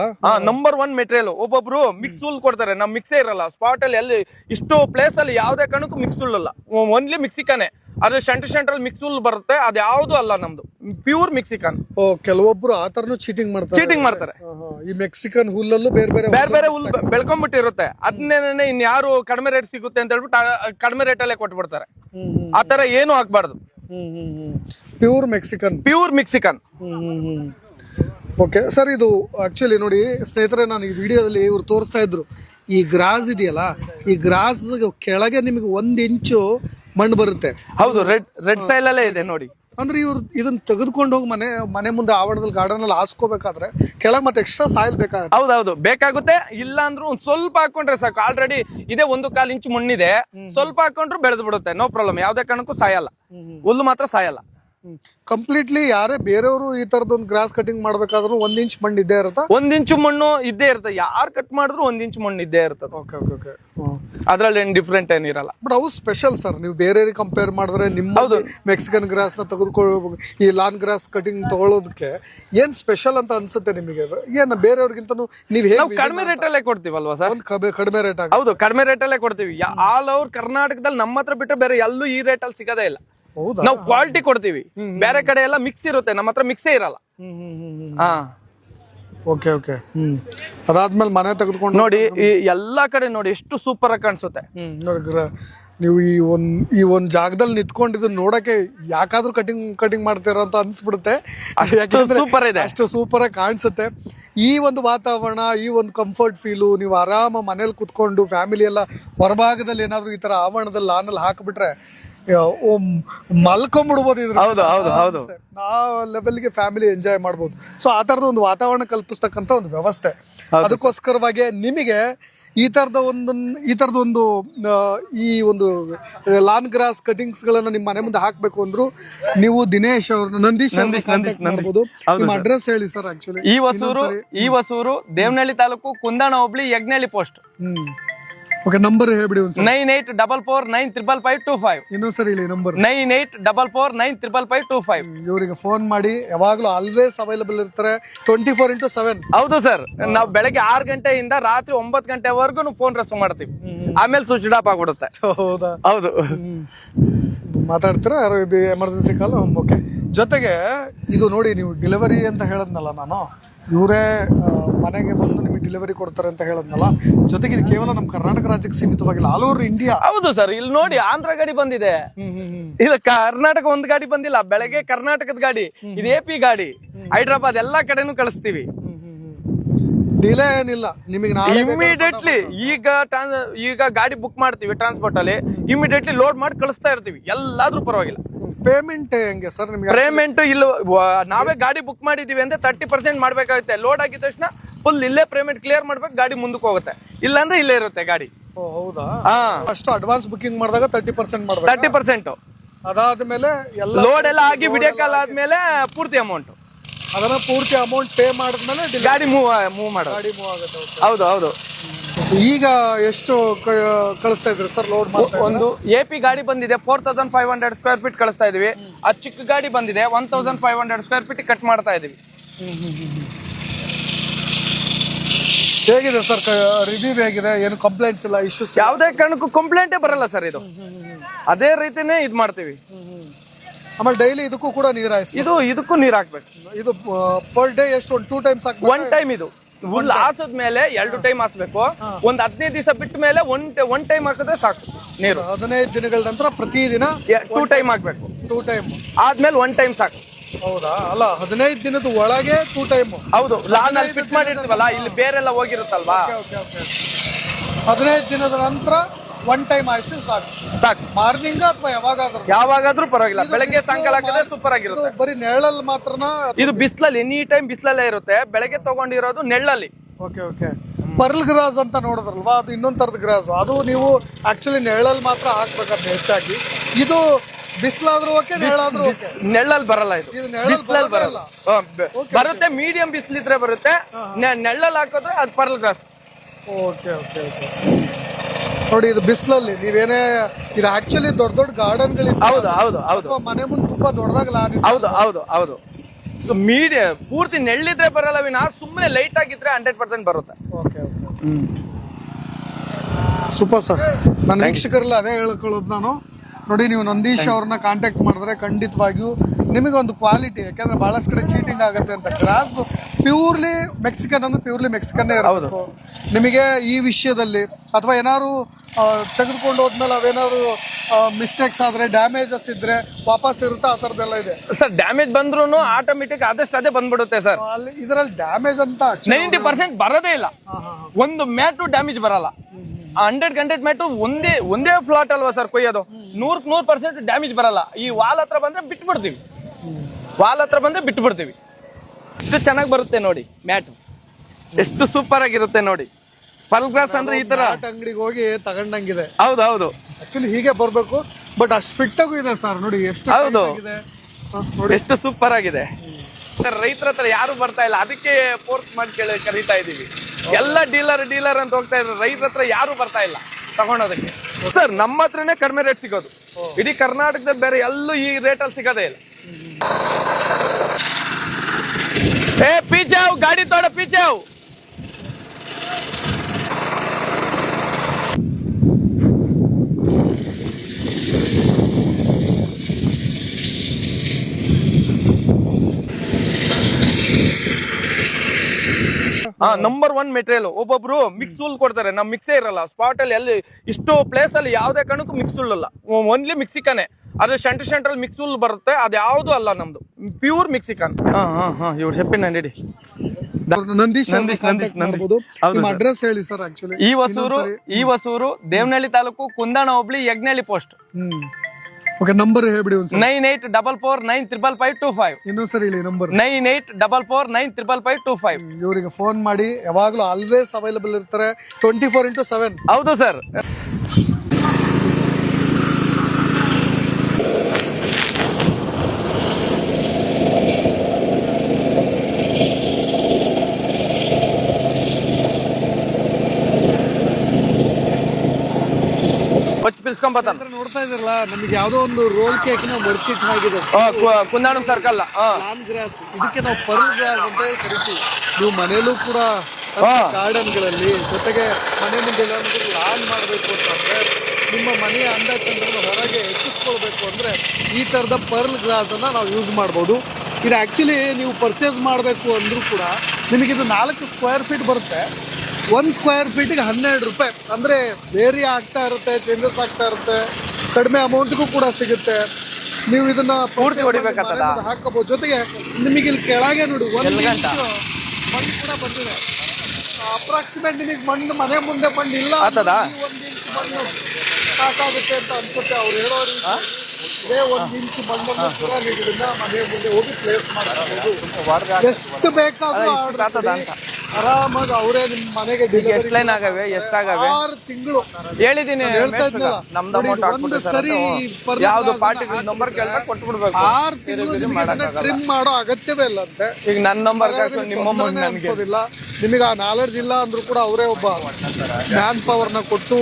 ನಂಬರ್ ಒನ್ ಮೆಟೀರಿಯಲ್ ಒಬ್ಬೊಬ್ರು ಮಿಕ್ಸ್ ಹುಲ್ ಕೊಡ್ತಾರೆ. ನಮ್ ಮಿಕ್ಸೇ ಇರಲ್ಲ. ಸ್ಪಾಟ್ ಅಲ್ಲಿ ಎಲ್ಲಿ ಇಷ್ಟು ಪ್ಲೇಸ್ ಅಲ್ಲಿ ಯಾವ್ದೇ ಕಾರಣಕ್ಕೂ ಮಿಕ್ಸ್ ಹುಲ್ಲಲ್ಲ ಓನ್ಲಿ ಮಿಕ್ಸಿಕಾನೆ ಅದ್ರ ಸೆಂಟರ್ ಸೆಂಟ್ರಲ್ ಮಿಕ್ಸ್ ಹುಲ್ ಬರುತ್ತೆ. ಅದು ಯಾವ್ದು ಅಲ್ಲ ನಮ್ದು. ಪ್ಯೂರ್ ಮೆಕ್ಸಿಕನ್ ಓ ಕೆಲವೊಬ್ರು ಆ ತರನು ಚೀಟಿಂಗ್ ಮಾಡ್ತಾರೆ. ಚೀಟಿಂಗ್ ಮಾಡ್ತಾರೆ. ಈ ಮೆಕ್ಸಿಕನ್ ಹುಲ್ಲಲ್ಲೂ ಬೇರೆ ಬೇರೆ ಬೇರೆ ಬೇರೆ ಹುಲ್ ಬೆಳ್ಕೊಂಡ್ಬಿಟ್ಟಿರುತ್ತೆ ಅದನ್ನೇನೆ ಇನ್ ಯಾರು ಕಡಿಮೆ ರೇಟ್ ಸಿಗುತ್ತೆ ಅಂತ ಹೇಳ್ಬಿಟ್ಟು ಕಡಿಮೆ ರೇಟ್ ಅಲ್ಲೇ ಕೊಟ್ಬಿಡ್ತಾರೆ. ಆ ತರ ಏನು ಹಾಕ್ಬಾರ್ದು pure Mexican pure Mexican okay sir ಇದು ಆಕ್ಚುಲಿ ನೋಡಿ ಸ್ನೇಹಿತರೆ ನಾನು ಈ ವಿಡಿಯೋದಲ್ಲಿ ಇವ್ರು ತೋರಿಸ್ತಾ ಇದ್ರು. ಈ ಗ್ರಾಸ್ ಇದೆಯಲ್ಲ ಈ ಗ್ರಾಸ್ ಕೆಳಗೆ ನಿಮಗೆ ಒಂದು ಇಂಚು ಮಣ್ಣು ಬರುತ್ತೆ. ಹೌದು ರೆಡ್ ರೆಡ್ ಸೈಲ್ ಅಲ್ಲೇ ಇದೆ ನೋಡಿ. ಅಂದ್ರೆ ಇವ್ರು ಇದನ್ನ ತೆಗೆದುಕೊಂಡು ಹೋಗಿ ಮನೆ ಮನೆ ಮುಂದೆ ಆವರಣದಲ್ಲಿ ಗಾರ್ಡನ್ ಅಲ್ಲಿ ಹಾಸ್ಕೋಬೇಕಾದ್ರೆ ಕೆಳಗೆ ಮತ್ತೆ ಎಕ್ಸ್ಟ್ರಾ ಸಾಯಿಲ್ ಬೇಕಾಗುತ್ತೆ. ಹೌದೌದು ಬೇಕಾಗುತ್ತೆ ಇಲ್ಲ ಅಂದ್ರೂ ಒಂದ್ ಸ್ವಲ್ಪ ಹಾಕೊಂಡ್ರೆ ಸಾಕು. ಆಲ್ರೆಡಿ ಇದೇ ಒಂದು ಕಾಲು ಇಂಚು ಮಣ್ಣಿದೆ. ಸ್ವಲ್ಪ ಹಾಕೊಂಡ್ರು ಬೆಳೆದು ಬಿಡುತ್ತೆ ನೋ ಪ್ರಾಬ್ಲಮ್ ಯಾವ್ದೇ ಕಾರಣಕ್ಕೂ ಸಾಯಲ್ಲ. ಹುಲ್ಲು ಮಾತ್ರ ಸಾಯಲ್ಲ. ಕಂಪ್ಲೀಟ್ಲಿ ಯಾರೇ ಬೇರೆಯವರು ಈ ತರದೊಂದು ಗ್ರಾಸ್ ಕಟಿಂಗ್ ಮಾಡ್ಬೇಕಾದ್ರೂ ಒಂದ್ ಇಂಚ್ ಮಣ್ಣು ಇದ್ದೇ ಇರುತ್ತಾ? ಒಂದ್ ಇಂಚು ಮಣ್ಣು ಇದ್ದೇ ಇರುತ್ತೆ. ಯಾರು ಕಟ್ ಮಾಡಿದ್ರು ಒಂದ್ ಇಂಚು ಮಣ್ಣು ಇದ್ದೇ ಇರ್ತದೆ. ಓಕೆ ಓಕೆ ಓಕೆ ಅದ್ರಲ್ಲಿ ಏನ್ ಡಿಫ್ರೆಂಟ್ ಏನಿರಲ್ಲ ಬಟ್ ಅವು ಸ್ಪೆಷಲ್ ಸರ್ ನೀವು ಬೇರೆ ಕಂಪೇರ್ ಮಾಡಿದ್ರೆ ನಿಮ್ಮ ಮೆಕ್ಸಿಕನ್ ಗ್ರಾಸ್ನ ತೆಗೆದುಕೊಳ್ಳ ಈ ಲಾನ್ ಗ್ರಾಸ್ ಕಟಿಂಗ್ ತಗೊಳ್ಳೋದಕ್ಕೆ ಏನ್ ಸ್ಪೆಷಲ್ ಅಂತ ಅನ್ಸುತ್ತೆ ನಿಮಗೆ ಏನ ಏನ್ ನೀವ್ ಹೇಗೆ ಕಡಿಮೆ ರೇಟ್ ಅಲ್ಲೇ ಕೊಡ್ತೀವಲ್ವಾ ಸರ್ ಒಂದು ಕಡಿಮೆ ರೇಟ್ ಹೌದು ಕಡಿಮೆ ರೇಟ್ ಅಲ್ಲೇ ಕೊಡ್ತೀವಿ. ಆಲ್ ಓವರ್ ಕರ್ನಾಟಕದಲ್ಲಿ ನಮ್ಮ ಹತ್ರ ಬಿಟ್ಟರೆ ಬೇರೆ ಎಲ್ಲೂ ಈ ರೇಟ್ ಅಲ್ಲಿ ಸಿಗೋದೇ ಇಲ್ಲ. ನಾವು ಕ್ವಾಲಿಟಿ ಕೊಡ್ತೀವಿ. ಬೇರೆ ಕಡೆ ಎಲ್ಲ ಮಿಕ್ಸ್ ಇರುತ್ತೆ ನಮ್ಮ ಹತ್ರ ಮಿಕ್ಸೇ ಇರಲ್ಲ. ಹಾ. Okay okay hmm. ಅದಾದ್ಮೇಲೆ ಮನೆ ತೆಗೆದುಕೊಂಡು ನೋಡಿ ಈ ಎಲ್ಲಾ ಕಡೆ ನೋಡಿ ಎಷ್ಟು ಸೂಪರ್ ಆಗಿ ಕಾಣಿಸುತ್ತೆ. ಹ್ಮ್ ನೋಡಿ ಗ್ರ ನೀವು ಈ ಒಂದ್ ಈ ಒಂದ್ ಜಾಗದಲ್ಲಿ ನಿಂತ್ಕೊಂಡಿದ್ದು ನೋಡಕ್ಕೆ ಯಾಕಾದ್ರೂ ಕಟಿಂಗ್ ಕಟಿಂಗ್ ಮಾಡ್ತೀರ ಅಂತ ಅನ್ಸ್ಬಿಡುತ್ತೆ. ಯಾಕೆಂದ್ರೆ ಸೂಪರ್ ಇದೆ. ಅಷ್ಟು ಸೂಪರ್ ಆಗಿ ಕಾಣಿಸುತ್ತೆ. ಈ ಒಂದು ವಾತಾವರಣ ಈ ಒಂದು ಕಂಫರ್ಟ್ ಫೀಲು ನೀವು ಆರಾಮ ಮನೇಲಿ ಕುತ್ಕೊಂಡು ಫ್ಯಾಮಿಲಿ ಎಲ್ಲ ಹೊರಭಾಗದಲ್ಲಿ ಏನಾದ್ರು ಈ ತರ ಆವರಣದಲ್ಲಿ ಲಾನಲ್ಲಿ ಹಾಕ್ಬಿಟ್ರೆ ಮಲ್ಕೊಂಡ್ಬಿಡ್ಬೋದು ಇದ್ರ ಹೌದು ಹೌದು ಹೌದು. ಆ ಲೆವೆಲ್ಗೆ ಫ್ಯಾಮಿಲಿ ಎಂಜಾಯ್ ಮಾಡ್ಬೋದು. ಸೊ ಆ ತರದ ಒಂದು ವಾತಾವರಣ ಕಲ್ಪಿಸ್ತಕ್ಕಂಥ ಒಂದು ವ್ಯವಸ್ಥೆ. ಅದಕ್ಕೋಸ್ಕರವಾಗಿ ನಿಮಗೆ ಈ ತರದ ಒಂದು ಈ ತರದ ಒಂದು ಈ ಒಂದು ಲಾನ್ ಗ್ರಾಸ್ ಕಟಿಂಗ್ಸ್ ಗಳನ್ನ ನಿಮ್ಮ ಮನೆ ಮುಂದೆ ಹಾಕ್ಬೇಕು ಅಂದ್ರು ನೀವು ದಿನೇಶ್ ಅವ್ರ ನಂದೀಶ್ ಹೌದು ನಿಮ್ಮ ಅಡ್ರೆಸ್ ಹೇಳಿ ಸರ್ ಆಕ್ಚುಲಿ ಈ ಹೊಸೂರು ಈ Hosur Devanahalli taluk Kundana hobli Yagnahalli post hmm. Okay number ಹೇಳ್ಬಿಡಿ ಬಿಡಿ nine eight double four nine triple five two five. ಇನ್ನೊಂದ್ಸರಿ ಹೇಳಿ number nine eight double four nine triple five two five. ಇವರಿಗೆ ಫೋನ್ ಮಾಡಿ ಯಾವಾಗ್ಲೂ ಆಲ್ವೇಸ್ ಅವೈಲಬಲ್ ಇರ್ತಾರೆ ಟ್ವೆಂಟಿ ಫೋರ್ ಇಂಟು ಸೆವೆನ್ ಹೌದು ಸರ್. ನಾವು ಬೆಳಗ್ಗೆ ಆರು ಗಂಟೆಯಿಂದ ರಾತ್ರಿ ಒಂಬತ್ತು ಗಂಟೆವರೆಗೂ ಫೋನ್ ರೆಸ್ವ್ ಮಾಡ್ತೀವಿ. ಆಮೇಲೆ ಸ್ವಿಚ್ ಡಾಪ್ ಆಗ್ಬಿಡುತ್ತೆ. ಹೌದಾ? ಹೌದು. ಮಾತಾಡ್ತೀರಾ? ಎಮರ್ಜೆನ್ಸಿ ಕಾಲ್ ಓಕೆ ಜೊತೆಗೆ ಇದು ನೋಡಿ ನೀವು ಡೆಲಿವರಿ ಅಂತ ಹೇಳದ್ನಲ್ಲ ನಾನು. ಇವರೇ ಮನೆಗೆ ಬಂದು ನಿಮಗೆ ಡೆಲಿವರಿ ಕೊಡ್ತಾರೆ ಅಂತ ಹೇಳದ್ನಲ್ಲ ಜೊತೆಗೆ ಇದು ಕೇವಲ ನಮ್ಮ ಕರ್ನಾಟಕ ರಾಜ್ಯಕ್ಕೆ ಸೀಮಿತವಾಗಿಲ್ಲ ಆಲ್ ಓವರ್ ಇಂಡಿಯಾ ಹೌದು ಸರ್ ಇಲ್ಲಿ ನೋಡಿ ಆಂಧ್ರ ಗಾಡಿ ಬಂದಿದೆ. ಇದು ಕರ್ನಾಟಕ ಒಂದ್ ಗಾಡಿ ಬಂದಿಲ್ಲ ಬೆಳಗ್ಗೆ ಕರ್ನಾಟಕದ ಗಾಡಿ ಇದು ಎ ಪಿ ಗಾಡಿ ಹೈದ್ರಾಬಾದ್ ಎಲ್ಲಾ ಕಡೆನೂ ಕಳಿಸ್ತೀವಿ. ಡಿಲೇ ಏನಿಲ್ಲ ನಿಮಗೆ ಇಮಿಡಿಯೇಟ್ಲಿ ಈಗ ಈಗ ಗಾಡಿ ಬುಕ್ ಮಾಡ್ತೀವಿ ಟ್ರಾನ್ಸ್ಪೋರ್ಟ್ ಅಲ್ಲಿ ಇಮಿಡಿಯೇಟ್ಲಿ ಲೋಡ್ ಮಾಡಿ ಕಳಿಸ್ತಾ ಇರ್ತೀವಿ ಎಲ್ಲಾದ್ರೂ ಪರವಾಗಿಲ್ಲ. ಪೇಮೆಂಟ್ ಹೆಂಗೆ? ಸರ್ ನಿಮಗೆ ಪೇಮೆಂಟ್ ಇಲ್ಲ ನಾವೇ ಗಾಡಿ ಬುಕ್ ಮಾಡಿದೀವಿ ಅಂದ್ರೆ ತರ್ಟಿ ಪರ್ಸೆಂಟ್ ಮಾಡ್ಬೇಕಾಗುತ್ತೆ. ಲೋಡ್ ಆಗಿದ ತಕ್ಷಣ ಫುಲ್ ಇಲ್ಲೇ ಪೇಮೆಂಟ್ ಕ್ಲಿಯರ್ ಮಾಡ್ಬೇಕು ಗಾಡಿ ಮುಂದಕ್ಕೆ ಹೋಗುತ್ತೆ. ಇಲ್ಲಾಂದ್ರೆ ಇಲ್ಲೇ ಇರುತ್ತೆ ಗಾಡಿ. ಹೌದಾ? ಅಷ್ಟು ಅಡ್ವಾನ್ಸ್ ಬುಕಿಂಗ್ ಮಾಡಿದಾಗ ತರ್ಟಿ ಪರ್ಸೆಂಟ್ ಮಾಡ್ಬೇಕು? ತರ್ಟಿ ಪರ್ಸೆಂಟ್ ಅದಾದ್ಮೇಲೆ ಎಲ್ಲ ಲೋಡ್ ಎಲ್ಲ ಆಗಿ ವಿಡಿಯೋ ಕಾಲ್ ಆದ್ಮೇಲೆ ಪೂರ್ತಿ ಅಮೌಂಟ್ ಅದನ್ನ ಪೂರ್ತಿ ಅಮೌಂಟ್ ಪೇ ಮಾಡಿದ್ಮೇಲೆ ಗಾಡಿ ಮೂವ್ ಮೂವ್ ಮಾಡೋದು. ಗಾಡಿ ಮೂವ್ ಆಗುತ್ತೆ. ಹೌದು ಹೌದು. ಈಗ ಎಷ್ಟು ಕಳಿಸ್ತಾ ಇದ್ರಿ ಸರ್ ಲೋಡ್ ಒಂದು ಎ ಪಿ ಗಾಡಿ ಬಂದಿದೆ four thousand five hundred square feet ಕಳಿಸ್ತಾ ಇದೀವಿ ಆ ಚಿಕ್ಕ ಗಾಡಿ ಬಂದಿದೆ one thousand five hundred square feet cut ಮಾಡ್ತಾ ಇದೀವಿ ಹೇಗಿದೆ ಸರ್ ರಿವ್ಯೂ ಹೇಗಿದೆ? ಏನು ಕಂಪ್ಲೇಂಟ್ಸ್ ಇಲ್ಲ ಇಶ್ಯೂಸ್ ಯಾವುದೇ ಕಾರಣಕ್ಕೂ ಕಂಪ್ಲೇಂಟೇ ಬರಲ್ಲ ಸರ್ ಇದು. ಅದೇ ರೀತಿನೇ ಇದು ಮಾಡ್ತೀವಿ. ಆಮೇಲೆ ಡೈಲಿ ಇದಕ್ಕೂ ಕೂಡ ನೀರು ಹಾಯಿಸಿ ಇದು ಇದಕ್ಕೂ ನೀರು ಹಾಕ್ಬೇಕು. ಇದು ಪರ್ ಡೇ ಎಷ್ಟು ಒಂದು ಟೂ ಟೈಮ್ಸ್ ಹಾಕ್ಬೇಕು? ಒನ್ ಟೈಮ್ ಇದು. ಹುಲ್ ಹಾಸದ್ಮೇಲೆ ಎರಡು ಟೈಮ್ ಹಾಸ್ಬೇಕು. ಒಂದ್ ಹದಿನೈದು ದಿವಸ ಬಿಟ್ಟ ಮೇಲೆ ಒನ್ ಒನ್ ಟೈಮ್ ಹಾಕಿದ್ರೆ ಸಾಕು ನೀರು. ಹದಿನೈದು ದಿನಗಳ ನಂತರ ಪ್ರತಿದಿನ ಟೂ ಟೈಮ್ ಹಾಕ್ಬೇಕು. ಟೂ ಟೈಮ್ ಆದ್ಮೇಲೆ ಒನ್ ಟೈಮ್ ಸಾಕು. ಹೌದಾ? ಅಲ್ಲ ಹದಿನೈದು ದಿನದ ಒಳಗೆ ಟೂ ಟೈಮ್ ಹೌದು. ಲಾನ್ ಅಲ್ಲಿ ಫಿಟ್ ಮಾಡಿರ್ತೀವಲ್ಲ ಇಲ್ಲಿ ಬೇರೆಲ್ಲ ಹೋಗಿರುತ್ತಲ್ವಾ? ಹದಿನೈದು ದಿನದ ನಂತರ ಒನ್ ಟೈಮ್ ಹಾಯಿಸಿ ಸಾಕು. ಸಾಕು. ಮಾರ್ನಿಂಗ್ ಅಥವಾ ಯಾವಾಗಾದ್ರೂ. ಯಾವಾಗಾದ್ರೂ ಪರವಾಗಿಲ್ಲ. ಬೆಳಗ್ಗೆ ಸಾಯಂಕಾಲ ಹಾಕಿದ್ರೆ ಸೂಪರ್ ಇದು ಆಗಿರುತ್ತೆ ಬರಿ ನೆರಳಲ್ಲಿ ಮಾತ್ರನಾ ಇದು ಬಿಸ್ಲಲ್ಲಿ ಎನಿ ಟೈಮ್ ಬಿಸ್ಲಲ್ಲೇ ಇರುತ್ತೆ. ಬೆಳಗ್ಗೆ ತಗೊಂಡಿರೋದು ನೆಳ್ಳಲ್ಲಿ. ಓಕೆ ಓಕೆ ಪರ್ಲ್ ಗ್ರಾಸ್ ಅಂತ ನೋಡಿದ್ರಲ್ವಾ? ಅದು ಇನ್ನೊಂದ್ ತರದ ಗ್ರಾಸ್. ಅದು ನೀವು ಆಕ್ಚುಲಿ ನೆರಳಲ್ಲಿ ಮಾತ್ರ ಹಾಕ್ಬೇಕಂತ ಹೆಚ್ಚಾಗಿ. ಇದು ಬಿಸಿಲಾದ್ರೂ ಓಕೆ ನೆರಳಾದ್ರೂ ಓಕೆ ನೆಳ್ಳಲ್ಲಿ ಬರಲ್ಲ ಇದು. ಇದು ನೆರಳಲ್ಲಿ ಬಿಸಿಲಲ್ಲಿ ಬರಲ್ಲ. ಹಾ, ಬ- ಬರುತ್ತೆ ಮೀಡಿಯಂ ಬಿಸಿಲಿದ್ರೆ ಬರುತ್ತೆ. ನೆಳ್ಳಲ್ಲಿ ಹಾಕಿದ್ರೆ ಅದು pearl grass. Okay okay okay ನೋಡಿ ಇದು ಬಿಸಿಲಲ್ಲಿ ನೀವೇನೇ ಇದು ಆಕ್ಚುಲಿ ದೊಡ್ಡ ದೊಡ್ಡ ಗಾರ್ಡನ್ಗಳಿದೆ ಹೌದು ಹೌದು ಹೌದು. ಅಥವಾ ಮನೆ ಮುಂದೆ ತುಂಬಾ ದೊಡ್ಡದಾಗಲ್ಲ ಹೌದು ಹೌದು ಹೌದು. ಮೀಡಿಯ ಪೂರ್ತಿ ನೆಳ್ಳಿದ್ರೆ ಬರಲ್ಲ ವಿನ ಸುಮ್ಮನೆ ಲೈಟ್ ಆಗಿದ್ರೆ ಹಂಡ್ರೆಡ್ ಪರ್ಸೆಂಟ್ ಬರುತ್ತೆ. Okay okay. Super sir. ನನ್ನ ವೀಕ್ಷಕರಲ್ಲಿ ಅದೇ ಹೇಳ್ಕೊಳ್ಳೋದು ನಾನು. ನೋಡಿ ನೀವು ನಂದೀಶ್ ಅವ್ರನ್ನ ಕಾಂಟ್ಯಾಕ್ಟ್ ಮಾಡಿದ್ರೆ ಖಂಡಿತವಾಗಿಯೂ ನಿಮಗೆ ಒಂದು ಕ್ವಾಲಿಟಿ ಯಾಕಂದ್ರೆ ಬಹಳಷ್ಟು ಕಡೆ ಚೀಟಿಂಗ್ ಆಗುತ್ತೆ ಅಂತ. ಗ್ರಾಸ್ ಪ್ಯೂರ್ಲಿ ಮೆಕ್ಸಿಕನ್ ಅಂದ್ರೆ ಪ್ಯೂರ್ಲಿ ಮೆಕ್ಸಿಕನ್ ಇರಬೇಕು ನಿಮಗೆ ಈ ವಿಷಯದಲ್ಲಿ ಅಥವಾ ಏನಾದ್ರು ತೆಗೆದುಕೊಂಡು ಹೋದ್ಮೇಲೆ ಅವೇನಾದ್ರು ಮಿಸ್ಟೇಕ್ಸ್ ಆದ್ರೆ ಡ್ಯಾಮೇಜಸ್ ಇದ್ರೆ ವಾಪಸ್ ಇರುತ್ತೆ? ಆ ಥರದ್ದೆಲ್ಲ ಇದೆ. ಸರ್ ಡ್ಯಾಮೇಜ್ ಬಂದ್ರು ಆಟೋಮೆಟಿಕ್ ಆದಷ್ಟು ಅದೇ ಬಂದ್ಬಿಡುತ್ತೆ ಸರ್. ಅಲ್ಲಿ ಇದರಲ್ಲಿ ಡ್ಯಾಮೇಜ್ ಅಂತ ನೈಂಟಿ ಪರ್ಸೆಂಟ್ ಬರೋದೇ ಇಲ್ಲ. ಒಂದು ಮ್ಯಾಟು ಡ್ಯಾಮೇಜ್ ಬರಲ್ಲ. ಹಂಡ್ರೆಡ್ ಹಂಡ್ರೆಡ್ ಮ್ಯಾಟು ಒಂದೇ ಒಂದೇ ಫ್ಲಾಟ್ ಅಲ್ವಾ ಸರ್ ಕೊಯ್ಯೋದು? ನೂರ್ ನೂರ್ ಪರ್ಸೆಂಟ್ ಡ್ಯಾಮೇಜ್ ಬರಲ್ಲ. ಈ ವಾಲ್ ಹತ್ರ ಬಂದ್ರೆ ಬಿಟ್ಬಿಡ್ತೀವಿ. ವಾಲ್ ಹತ್ರ ಬಂದ್ರೆ ಬಿಟ್ಬಿಡ್ತೀವಿ. ಎಷ್ಟು ಚೆನ್ನಾಗಿ ಬರುತ್ತೆ ನೋಡಿ ಮ್ಯಾಟ್. ಎಷ್ಟು ಸೂಪರ್ ಆಗಿರುತ್ತೆ ನೋಡಿ. ಫಲ್ ಗ್ರಾಸ್ ಅಂದ್ರೆ ಈ ತರ. ಅಂಗಡಿಗೆ ಹೋಗಿ ತಗೊಂಡಂಗಿದೆ. ಹೌದು ಹೌದು ಆಕ್ಚುಲಿ ಹೀಗೆ ಬರಬೇಕು ಬಟ್ ಅಷ್ಟು ಫಿಟ್ ಆಗೂ ಇದೆ ಸರ್ ನೋಡಿ ಎಷ್ಟು ಹೌದು. ಎಷ್ಟು ಸೂಪರ್ ಆಗಿದೆ. ಸರ್ ರೈತರ ಹತ್ರ ಯಾರು ಬರ್ತಾ ಇಲ್ಲ. ಅದಕ್ಕೆ ಫೋರ್ಸ್ ಮಾಡಿ ಕೇಳಿ ಕರೀತಾ ಇದೀವಿ ಎಲ್ಲ ಡೀಲರ್ ಡೀಲರ್ ಅಂತ ಹೋಗ್ತಾ ಇದ್ರು ರೈತರ ಹತ್ರ ಯಾರು ಬರ್ತಾ ಇಲ್ಲ ತಗೊಂಡೋದಕ್ಕೆ. ಸರ್ ನಮ್ಮ ಹತ್ರನೇ ಕಡಿಮೆ ರೇಟ್ ಸಿಗೋದು. ಇಡೀ ಕರ್ನಾಟಕದಲ್ಲಿ ಬೇರೆ ಎಲ್ಲೂ ಈ ರೇಟಲ್ಲಿ ಸಿಗೋದೇ ಇಲ್ಲ. ಏ ಗಾಡಿ ತೋಡ, ಪೀಚಾವ್. ಹಾ ನಂಬರ್ ಒನ್ ಮೆಟೀರಿಯಲ್ ಒಬ್ಬೊಬ್ರು ಮಿಕ್ಸ್ ಹುಲ್ ಕೊಡ್ತಾರೆ. ನಮ್ ಮಿಕ್ಸೇ ಇರಲ್ಲ. ಸ್ಪಾಟ್ ಅಲ್ಲಿ ಎಲ್ಲಿ ಇಷ್ಟು ಪ್ಲೇಸ್ ಅಲ್ಲಿ ಯಾವ್ದೇ ಕಾರಣಕ್ಕೂ ಮಿಕ್ಸ್ ಹುಲ್ ಅಲ್ಲ. ಓನ್ಲಿ ಮಿಕ್ಸಿಕನೇ ಅದು ಸೆಂಟ್ರ್ ಸೆಂಟ್ರಲ್ ಮಿಕ್ಸುಲ್ ಬರುತ್ತೆ ಅದು ಯಾವುದು ಅಲ್ಲ ನಮ್ದು. ಪ್ಯೂರ್ ಮಿಕ್ಸಿಕನ್ ಇವ್ರು ಶೆಪ್ಪಿನ ನಡೀರಿ ನಂದೀಶ್ ನಂದೀಶ್ ನಂದೀಶ್ ನಂದೀಶ್. ಅಡ್ರೆಸ್ ಹೇಳಿ ಸರ್ ಆಕ್ಚುಲಿ ಈ ಹೊಸೂರು ಈ Hosur Devanahalli taluk Kundana hobli Yagnahalli post okay number nine eight double four nine triple five two five. ಇನ್ನೊಂದ್ಸರಿ number nine eight double four nine triple five two five. ಇವರಿಗೆ ಫೋನ್ ಮಾಡಿ ಯಾವಾಗಲೂ ಆಲ್ವೇಸ್ ಅವೈಲಬಲ್ ಇರ್ತಾರೆ ಟ್ವೆಂಟಿ ಫೋರ್ ಇಂಟು ಸೆವೆನ್ ಹೌದು ಸರ್. ಪಿಲ್ಸ್ಕೊಂಬತ್ತಾನ. ನೋಡ್ತಾ ಇದ್ರಲ್ಲ ನಮಗೆ ಯಾವ್ದೋ ಒಂದು ರೋಲ್ ಕೇಕ್ನ ಮರ್ಚಿಟ್ ಆಗಿದೆ. ಕುಂದಾಣು ಸರ್ಕಲ್ ಲಾನ್ ಗ್ರಾಸ್ ಇದಕ್ಕೆ ನಾವು ಪರ್ಲ್ ಗ್ರಾಸ್ ಅಂತ ಕರಿತೀವಿ. ನೀವು ಮನೇಲೂ ಕೂಡ ಗಾರ್ಡನ್ ಗಾರ್ಡನ್ಗಳಲ್ಲಿ ಜೊತೆಗೆ ಮನೆ ಮುಂದೆ ಲಾನ್ ಮಾಡಬೇಕು ಅಂತಂದ್ರೆ ನಿಮ್ಮ ಮನೆಯ ಅಂದ ಚಂದ್ರನ ಹೊರಗೆ ಹೆಚ್ಚಿಸ್ಕೊಳ್ಬೇಕು ಅಂದ್ರೆ ಈ ತರದ ಪರ್ಲ್ ಗ್ರಾಸ್ ಅನ್ನ ನಾವು ಯೂಸ್ ಮಾಡ್ಬೋದು. ಇದು ಆಕ್ಚುಲಿ ನೀವು ಪರ್ಚೇಸ್ ಮಾಡಬೇಕು ಅಂದ್ರೂ ಕೂಡ ನಿಮಗೆ ಇದು ನಾಲ್ಕು ಸ್ಕ್ವೇರ್ ಫೀಟ್ ಬರುತ್ತೆ. ಒಂದು ಸ್ಕ್ವೇರ್ ಫೀಟಿಗೆ ಹನ್ನೆರಡು ರೂಪಾಯಿ. ಅಂದರೆ ಬೇರೆ ಆಗ್ತಾ ಇರುತ್ತೆ ಚೇಂಜಸ್ ಆಗ್ತಾ ಇರುತ್ತೆ. ಕಡಿಮೆ ಅಮೌಂಟ್ಗೂ ಕೂಡ ಸಿಗುತ್ತೆ. ನೀವು ಇದನ್ನ ಪೂರ್ತಿ ಹೊಡಿಬೇಕಂತ ಹಾಕಬಹುದು ಜೊತೆಗೆ ನಿಮಗೆ ಇಲ್ಲಿ ಕೆಳಗೆ ನೋಡಿ ಒಂದು ಗಂಟೆ? ಮಣ್ಣು ಕೂಡ ಬಂದಿದೆ. ಅಪ್ರಾಕ್ಸಿಮೇಟ್ ನಿಮಗೆ ಮಣ್ಣು ಮನೆ ಮುಂದೆ ಮಣ್ಣು ಇಲ್ಲ ಆಗ್ತದ? ಒಂದು ಇಂಚ್ ಮಣ್ಣು ಸಾಕಾಗುತ್ತೆ ಅಂತ ಅನ್ಸುತ್ತೆ. ಅವ್ರು ಹೇಳೋರು ಒಂದ್ ಇದೇ ಒಂದು ಇಂಚ್ ಮಣ್ಣನ್ನು ಕೂಡ ನೀವು ಇದನ್ನ ಮನೆ ಮುಂದೆ ಹೋಗಿ ಪ್ಲೇಸ್ ಮಾಡಬಹುದು ಎಷ್ಟು ಬೇಕಾದ್ರೂ ಆರ್ಡರ್. ಆರಾಮಾಗಿ ಅವರೇ ನಿಮ್ಮ ಮನೆಗೆ ಡೆಲಿವರಿ ಎಷ್ಟು ಲೈನ್ ಆಗವೆ? ಎಷ್ಟಾಗವೆ ಆರು ತಿಂಗಳು. ಹೇಳ್ತಾ ಇದ್ನಲ್ಲ, ನಮ್ದು ನೋಡಿ, ಅಮೌಂಟ್ ಒಂದು ಹಾಕ್ಬಿಟ್ಟು ಸರಿ ಯಾವ್ದು ಪಾರ್ಟಿ ನಂಬರ್ ಕೇಳಿದ್ರೆ ಕೊಟ್ಬಿಡ್ಬೇಕು. ಆರು ತಿಂಗಳು ಟ್ರಿಮ್ ಮಾಡೋ ಅಗತ್ಯವೇ ಇಲ್ಲ ಅಂತೆ. ಈಗ ನನ್ನ ನಂಬರ್ ನಿಮ್ಮ ತೊಂದ್ರೆನೇ ನನಗೆ. ಅನ್ಸೋದಿಲ್ಲ. ನಿಮಗೆ ಆ ನಾಲೆಡ್ಜ್ ಇಲ್ಲ ಅಂದ್ರೂ ಕೂಡ ಅವರೇ ಒಬ್ಬ ಮ್ಯಾನ್ ಪವರ್ನ ಕೊಟ್ಟು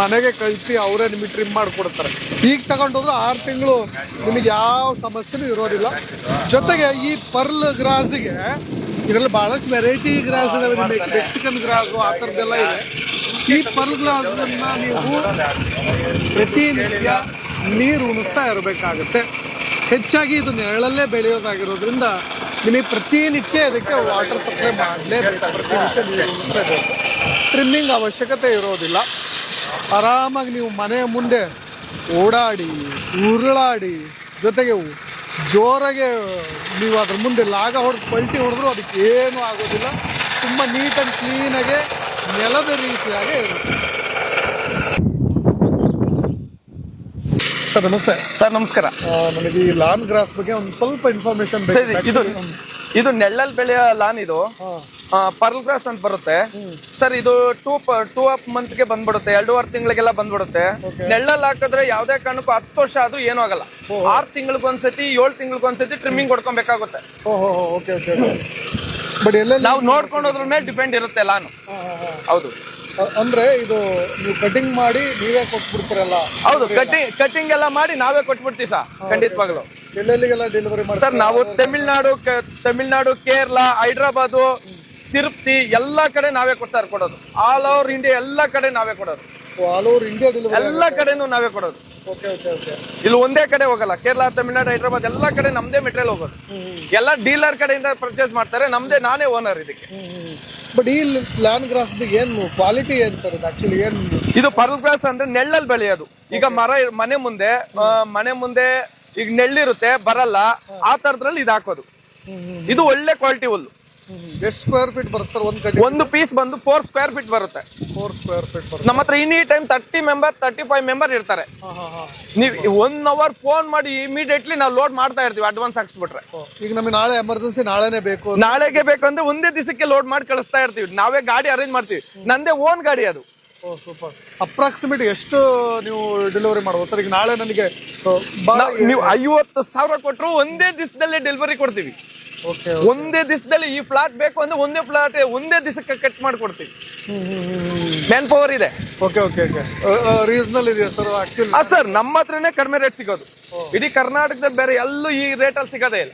ಮನೆಗೆ ಕಳಿಸಿ ಅವರೇ ನಿಮಗೆ ಟ್ರಿಮ್ ಮಾಡಿಕೊಡ್ತಾರೆ. ಈಗ ತಗೊಂಡೋದ್ರೆ ಆರು ತಿಂಗಳು ನಿಮಗೆ ಯಾವ ಸಮಸ್ಯೆನೂ ಇರೋದಿಲ್ಲ. ಜೊತೆಗೆ ಈ ಪರ್ಲ್ ಗ್ರಾಸಿಗೆ ಇದರಲ್ಲಿ ಬಹಳಷ್ಟು ವೆರೈಟಿ ಗ್ರಾಸ್ ಇದಾವೆ ನಿಮಗೆ. ಮೆಕ್ಸಿಕನ್ ಗ್ರಾಸು ಆ ಥರದ್ದೆಲ್ಲ ಇದೆ. ಈ ಪರ್ಲ್ ಗ್ಲಾಸನ್ನು ನೀವು ಪ್ರತಿನಿತ್ಯ ನೀರು ಉಣಿಸ್ತಾ ಇರಬೇಕಾಗುತ್ತೆ. ಹೆಚ್ಚಾಗಿ ಇದು ನೆರಳಲ್ಲೇ ಬೆಳೆಯೋದಾಗಿರೋದ್ರಿಂದ ನಿಮಗೆ ಪ್ರತಿನಿತ್ಯ ಇದಕ್ಕೆ ವಾಟರ್ ಸಪ್ಲೈ ಮಾಡಲೇಬೇಕು. ಪ್ರತಿನಿತ್ಯ ನೀರು ಉಣಿಸ್ಲೇಬೇಕು ಟ್ರಿಮ್ಮಿಂಗ್ ಅವಶ್ಯಕತೆ ಇರೋದಿಲ್ಲ. ಆರಾಮಾಗಿ ನೀವು ಮನೆಯ ಮುಂದೆ ಓಡಾಡಿ ಉರುಳಾಡಿ ಜೊತೆಗೆ ಜೋರಾಗೆ ನೀವು ಅದ್ರ ಮುಂದೆ ಲಾಗ ಹೊಡೆದು ಪಲ್ಟಿ ಹೊಡೆದ್ರು ಅದಕ್ಕೆ ಏನೂ ಆಗೋದಿಲ್ಲ. ತುಂಬ ನೀಟಾಗಿ ಕ್ಲೀನಾಗೆ ನೆಲದ ರೀತಿಯಾಗೆ ಇರುತ್ತೆ. ಸರ್ ನಮಸ್ತೆ. ಸರ್ ನಮಸ್ಕಾರ. ನನಗೆ ಈ ಲಾನ್ ಗ್ರಾಸ್ ಬಗ್ಗೆ ಒಂದು ಸ್ವಲ್ಪ ಇನ್ಫಾರ್ಮೇಶನ್ ಬೇಕು. ಇದು ಇದು ನೆಳ್ಳಲ್ಲಿ ಬೆಳೆಯೋ ಲಾನ್ ಇದು. ಪರ್ಲ್ ಗ್ರಾಸ್ ಅಂತ ಬರುತ್ತೆ. ಸರ್ ಇದು ಟೂ ಟೂ ಅಪ್ ಮಂತ್ಗೆ ಬಂದ್ಬಿಡುತ್ತೆ. ಎರಡೂವರೆ ತಿಂಗಳಿಗೆಲ್ಲ ಬಂದ್ಬಿಡುತ್ತೆ. ನೆಳ್ಳಲ್ಲಿ ಹಾಕಿದ್ರೆ ಯಾವ್ದೇ ಕಾರಣಕ್ಕೂ ಹತ್ತು ವರ್ಷ ಅದು ಏನೂ ಆಗಲ್ಲ. ಆರ್ ತಿಂಗಳಿಗೊಂದ್ಸತಿ ಏಳು ತಿಂಗಳಿಗೊಂದ್ಸತಿ ಟ್ರಿಮ್ಮಿಂಗ್ ಓಕೆ ಬಟ್ ನಾವು ನೋಡ್ಕೊಂಡೋದ್ರ ಮೇಲೆ ಡಿಪೆಂಡ್ ಇರುತ್ತೆ ಲಾನು. ಹಾ, ಹಾ, ಹಾ. ಹೌದು. ಅಂದ್ರೆ ಇದು ನೀವು ಕಟಿಂಗ್ ಮಾಡಿ ನೀವೇ ಕೊಟ್ಬಿಡ್ತೀರಲ್ಲ? ಹೌದು ಕಟಿಂಗ್ ಕಟಿಂಗ್ ಎಲ್ಲ ಮಾಡಿ ನಾವೇ ಕೊಟ್ಬಿಡ್ತೀವಿ ಸರ್ ಖಂಡಿತವಾಗ್ಲು. ಎಲ್ಲೆಲ್ಲಿಗೆಲ್ಲ ಡೆಲಿವರಿ ಮಾಡಿ ಸರ್ ನಾವು ತಮಿಳ್ನಾಡು ತಮಿಳ್ನಾಡು ಕೇರಳ ಹೈದ್ರಾಬಾದು ತಿರುಪತಿ ಎಲ್ಲ ಕಡೆ ನಾವೇ ಕೊಡ್ತಾರೆ ಕೊಡೋದು ಆಲ್ ಓವರ್ ಇಂಡಿಯಾ ಎಲ್ಲ ಕಡೆ ನಾವೇ ಕೊಡೋದು. ಆಲ್ ಓವರ್ ಇಂಡಿಯಾ ಎಲ್ಲ ಕಡೆನೂ ನಾವೇ ಕೊಡೋದು. ಓಕೆ ಓಕೆ ಓಕೆ ಇಲ್ಲಿ ಒಂದೇ ಕಡೆ ಹೋಗಲ್ಲ. ಕೇರಳ ತಮಿಳ್ನಾಡು ಹೈದರಾಬಾದ್ ಎಲ್ಲ ಕಡೆ ನಮ್ದೇ ಮೆಟೀರಿಯಲ್ ಹೋಗೋದು. ಎಲ್ಲ ಡೀಲರ್ ಕಡೆಯಿಂದ ಪರ್ಚೇಸ್ ಮಾಡ್ತಾರೆ ನಮ್ದೇ ನಾನೇ ಓನರ್ ಇದಕ್ಕೆ. ಬಟ್ ಈ ಲ್ಯಾಂಡ್ ಗ್ರಾಸ್ ಏನು ಕ್ವಾಲಿಟಿ ಏನ್ ಸರ್ ಆಕ್ಚುಲಿ ಏನ್ ಇದು ಪರ್ಲ್ ಗ್ರಾಸ್ ಅಂದ್ರೆ ನೆಳ್ಳಲ್ಲಿ ಬೆಳೆಯೋದು. ಈಗ ಮರ ಮನೆ ಮುಂದೆ ಮನೆ ಮುಂದೆ ಈಗ ನೆಳ್ಳಿರುತ್ತೆ ಬರಲ್ಲ ಆ ತರದ್ರಲ್ಲಿ ಇದು ಹಾಕೋದು. ಇದು ಒಳ್ಳೆ ಕ್ವಾಲಿಟಿ ಹುಲ್ಲು. ಎಷ್ಟು ಸ್ಕ್ವೇರ್ ಫೀಟ್ ಬರುತ್ತೆ ಸರ್ ಒಂದು ಕಡೆ. ಒಂದು ಪೀಸ್ ಬಂದು ಫೋರ್ ಸ್ಕ್ವೇರ್ ಫೀಟ್ ಬರುತ್ತೆ. ಫೋರ್ ಸ್ಕ್ವೇರ್ ಫೀಟ್ ಬರುತ್ತೆ. ನಮ್ಮ ಹತ್ರ ಇನಿ time thirty member thirty five member ಇರ್ತಾರೆ. ನೀವು ಒನ್ ಅವರ್ ಫೋನ್ ಮಾಡಿ ಇಮಿಡಿಯೇಟ್ಲಿ ನಾವು ಲೋಡ್ ಮಾಡ್ತಾ ಇರ್ತೀವಿ ಅಡ್ವಾನ್ಸ್ ಹಾಕ್ಸ್ಬಿಟ್ರೆ. ಈಗ ನಮಗೆ ನಾಳೆ ಎಮರ್ಜೆನ್ಸಿ ನಾಳೆನೇ ಬೇಕು ನಾಳೆಗೆ ನಾಳೆಗೆ ಬೇಕಂದ್ರೆ ಒಂದೇ ದಿವಸಕ್ಕೆ ಲೋಡ್ ಮಾಡಿ ಕಳಿಸ್ತಾ ಇರ್ತೀವಿ. ನಾವೇ ಗಾಡಿ ಅರೇಂಜ್ ಮಾಡ್ತೀವಿ. ನಂದೇ ಓನ್ ಗಾಡಿ ಅದು. ಓ ಸೂಪರ್ ಅಪ್ರಾಕ್ಸಿಮೇಟ್ ಎಷ್ಟು ನೀವು ಡೆಲಿವರಿ ಮಾಡ್ಬೋದು? ಸರ್ ಈಗ ನಾಳೆ ನನಗೆ ನೀವು ಐವತ್ತು ಸಾವಿರ ಕೊಟ್ಟರು ಒಂದೇ ದಿವಸದಲ್ಲೇ ಡೆಲಿವರಿ ಕೊಡ್ತೀವಿ. ಒಂದೇ ದಿವಸದಲ್ಲಿ ಈ ಫ್ಲಾಟ್ ಬೇಕು ಅಂದ್ರೆ ಒಂದೇ ಫ್ಲಾಟ್ ಒಂದೇ ದಿವಸಕ್ಕೆ ಕಟ್ ಮಾಡ್ಕೊಡ್ತೀವಿ. ಮ್ಯಾನ್ ಪವರ್ ಇದೆ ಓಕೆ ಓಕೆ ಓಕೆ ರೀಸನಲ್ ಇದೆಯಾ ಸರ್ ಆಕ್ಚುಲಿ ಸರ್ ನಮ್ಮ ಹತ್ರನೇ ಕಡಿಮೆ ರೇಟ್ ಸಿಗೋದು. ಇಡೀ ಕರ್ನಾಟಕದಲ್ಲಿ ಬೇರೆ ಎಲ್ಲೂ ಈ ರೇಟಲ್ಲಿ ಸಿಗೋದೇ ಇಲ್ಲ.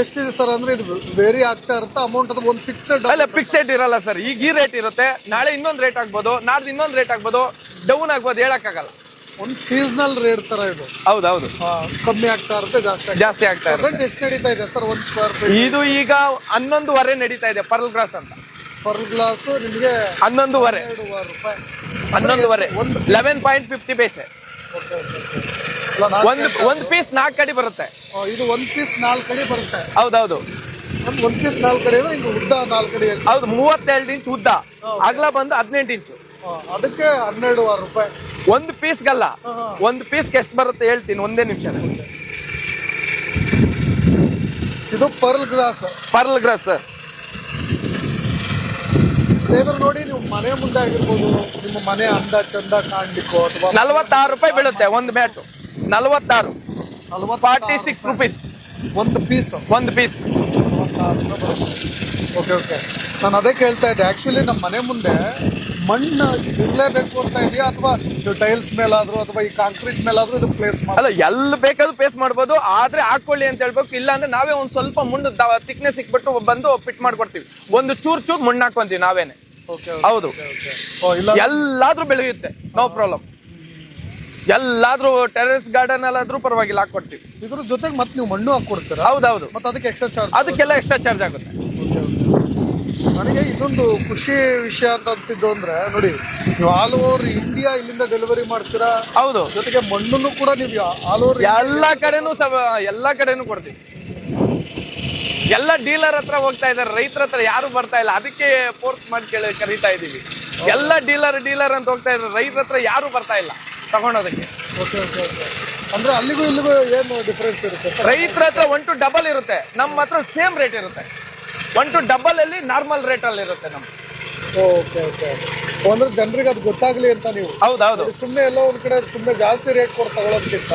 ಎಷ್ಟಿದೆ ಸರ್ ಅಂದ್ರೆ ಇದು ವೇರಿ ಆಗ್ತಾ ಇರುತ್ತೆ? ಅಮೌಂಟ್ ಅದು ಒಂದು ಫಿಕ್ಸೆಡ್ ಅಲ್ಲ ಫಿಕ್ಸೆಡ್ ಇರಲ್ಲ ಸರ್ ಈಗ ಈ ರೇಟ್ ಇರುತ್ತೆ. ನಾಳೆ ಇನ್ನೊಂದು ರೇಟ್ ಆಗ್ಬೋದು. ನಾಡ್ದು ಇನ್ನೊಂದು ರೇಟ್ ಆಗ್ಬೋದು. ಡೌನ್ ಆಗ್ಬೋದು. ಹೇಳಕ್ಕಾಗಲ್ಲ. ಒಂದು ಸೀಸನಲ್ ರೇಟ್ ತರ ಇದು. ಹೌದು ಹೌದು ಕಮ್ಮಿ ಆಗ್ತಾ ಇರುತ್ತೆ ಜಾಸ್ತಿ ಆಗ್ತಾ ಜಾಸ್ತಿ ಆಗ್ತಾ ಇರುತ್ತೆ. ಪ್ರೆಸೆಂಟ್ ಎಷ್ಟು ನಡೀತಾ ಇದೆ ಸರ್ ಒಂದು ಸ್ಕ್ವೇರ್ ಫೀಟ್ ಇದು ಈಗ ಹನ್ನೊಂದುವರೆ ನಡೀತಾ ಇದೆ ಪರ್ಲ್ ಗ್ರಾಸ್ ಅಂತ. ಪರ್ಲ್ ಗ್ಲಾಸ್ ನಿಮಗೆ ಹನ್ನೊಂದುವರೆ. ಎರಡೂವರೆ ರೂಪಾಯಿ. ಹನ್ನೊಂದುವರೆ. ಒಂದು ಲೆವೆನ್ ಪಾಯಿಂಟ್ ಫಿಫ್ಟಿ ಪೈಸೆ ಓಕೆ ಓಕೆ ನಾಲ್ಕು ಒಂದು ಒಂದು ಪೀಸ್ ನಾಲ್ಕು ಕಡಿ ಬರುತ್ತೆ. ಆ, ಇದು ಒಂದು ಪೀಸ್ ನಾಲ್ಕು ಕಡೆ ಬರುತ್ತೆ. ಹೌದೌದು. ಒಂದು ಒಂದು ಪೀಸ್ ನಾಲ್ಕು ಕಡೆ ಅಂದ್ರೆ ಹಿಂಗೆ ಉದ್ದ ನಾಲ್ಕು ಕಡೆ. ಹೌದು ಮೂವತ್ತೆರಡು ಇಂಚ್ ಉದ್ದ. ಅಗಲ ಬಂದು ಹದಿನೆಂಟು ಇಂಚು ಅದಕ್ಕೆ ಹನ್ನೆರಡುವರೆ ರೂಪಾಯಿ. ಒಂದು ಪೀಸ್ಗಲ್ಲ. ಒಂದು ಪೀಸ್ಗೆ ಎಷ್ಟು ಬರುತ್ತೆ ಹೇಳ್ತೀನಿ ಒಂದೇ ನಿಮಿಷ. ಇದು ಪರ್ಲ್ ಗ್ರಾಸ್. Pearl gross. ಸ್ನೇಹಿತರು ನೋಡಿ ನೀವು ಮನೆ ಮುಂದೆ ಆಗಿರ್ಬೋದು ನಿಮ್ಮ ಮನೆ ಅಂದ ಚಂದ ಕಾಣ್ಲಿಕ್ಕೋ ಅಥವಾ ನಲವತ್ತಾರು ರೂಪಾಯಿ ಬೀಳುತ್ತೆ ಒಂದು ಮ್ಯಾಟು. ನಲವತ್ತಾರು. Forty six rupees. ಒಂದು ಪೀಸ್. ಒಂದು ಪೀಸ್. Okay okay. ನಾನು ಅದೇ ಕೇಳ್ತಾ ಇದ್ದೆ. ಆಕ್ಚುಲಿ ನಮ್ಮ ಮನೆ ಮುಂದೆ ಮಣ್ಣು ಇರಲೇಬೇಕು ಅಂತ ಇದೆಯಾ ಅಥವಾ ಟೈಲ್ಸ್ ಮೇಲಾದ್ರೂ ಅಥವಾ ಈ ಕಾಂಕ್ರೀಟ್ ಮೇಲಾದ್ರೂ ಇದು ಪ್ಲೇಸ್ ಮಾಡಿ ಅಲ್ಲ ಎಲ್ಲಿ ಬೇಕಾದ್ರೂ ಪೇಸ್ ಮಾಡ್ಬೋದು ಆದ್ರೆ ಹಾಕೊಳ್ಳಿ ಅಂತ ಹೇಳ್ಬೇಕು. ಇಲ್ಲ ಅಂದ್ರೆ ನಾವೇ ಒಂದ್ ಸ್ವಲ್ಪ ಮುಣ್ಣು ತಿಕ್ನೆಸ್ ಸಿಕ್ಬಿಟ್ಟು ಬಂದು ಫಿಟ್ ಮಾಡ್ಕೊಡ್ತೀವಿ. ಒಂದು ಚೂರ್ ಚೂರ್ ಮಣ್ಣು ಹಾಕೊಂತೀವಿ ನಾವೇನೆ. ಓಕೆ ಹೌದು. ಓ ಇಲ್ಲ ಎಲ್ಲಾದ್ರೂ ಬೆಳೆಯುತ್ತೆ. ನೋ ಪ್ರಾಬ್ಲಮ್ ಎಲ್ಲಾದ್ರೂ ಟೆರೆಸ್ ಗಾರ್ಡನ್ ಅಲ್ಲಾದ್ರೂ ಪರವಾಗಿಲ್ಲ ಹಾಕೊಡ್ತೀವಿ ಇದ್ರ ಜೊತೆಗೆ ಮತ್ತೆ ನೀವು ಮಣ್ಣು ಹಾಕೊಡ್ತೀರಾ ಹೌದೌದು. ಮತ್ತೆ ಅದಕ್ಕೆ ಎಕ್ಸ್ಟ್ರಾ ಚಾರ್ಜ್ ಅದಕ್ಕೆಲ್ಲ ಎಕ್ಸ್ಟ್ರಾ ಚಾರ್ಜ್ ಆಗುತ್ತೆ. ನನಗೆ ಇದೊಂದು ಖುಷಿ ವಿಷಯ ಅಂತ ಅನ್ಸಿದ್ದು ಅಂದ್ರೆ ನೋಡಿ ನೀವು ಆಲ್ ಓವರ್ ಇಂಡಿಯಾ ಇಲ್ಲಿಂದ ಡೆಲಿವರಿ ಮಾಡ್ತೀರಾ? ಹೌದು. ಜೊತೆಗೆ ಮಣ್ಣನ್ನು ಕೂಡ ನೀವು ಆಲ್ ಓವರ್ ಎಲ್ಲಾ ಕಡೆನೂ ಎಲ್ಲಾ ಕಡೆನೂ ಕೊಡ್ತೀವಿ. ಎಲ್ಲ ಡೀಲರ್ ಹತ್ರ ಹೋಗ್ತಾ ಇದಾರೆ ರೈತರ ಹತ್ರ ಯಾರು ಬರ್ತಾ ಇಲ್ಲ. ಅದಕ್ಕೆ ಫೋರ್ಸ್ ಮಾಡಿ ಕೇಳಿ ಕರೀತಾ ಇದೀವಿ ಎಲ್ಲ ಡೀಲರ್ ಡೀಲರ್ ಅಂತ ಹೋಗ್ತಾ ಇದ್ರೆ ರೈತರ ಹತ್ರ ಯಾರು ಬರ್ತಾ ಇಲ್ಲ ತಗೊಳೋದಕ್ಕೆ ಓಕೆ ಓಕೆ ಓಕೆ. ಅಂದ್ರೆ ಅಲ್ಲಿಗೂ ಇಲ್ಲಿಗೂ ಏನು ಡಿಫ್ರೆನ್ಸ್ ಇರುತ್ತೆ ರೈತರ ಹತ್ರ ಒನ್ ಟು ಡಬಲ್ ಇರುತ್ತೆ. ನಮ್ಮ ಹತ್ರ ಸೇಮ್ ರೇಟ್ ಇರುತ್ತೆ. ಒನ್ ಟು ಡಬಲ್ ಅಲ್ಲಿ ನಾರ್ಮಲ್ ರೇಟ್ ಅಲ್ಲಿ ಇರುತ್ತೆ ನಮ್ಗೆ ಓಕೆ ಓಕೆ ಅಂದ್ರೆ ಜನರಿಗೆ ಅದು ಗೊತ್ತಾಗ್ಲಿ ಅಂತ ನೀವು. ಹೌದೌದು. ಸುಮ್ಮನೆ ಎಲ್ಲ ಒಂದ್ ಕಡೆ ಸುಮ್ಮನೆ ಜಾಸ್ತಿ ರೇಟ್ ಕೊಟ್ಟು ತಗೊಳೋದಕ್ಕಿಂತ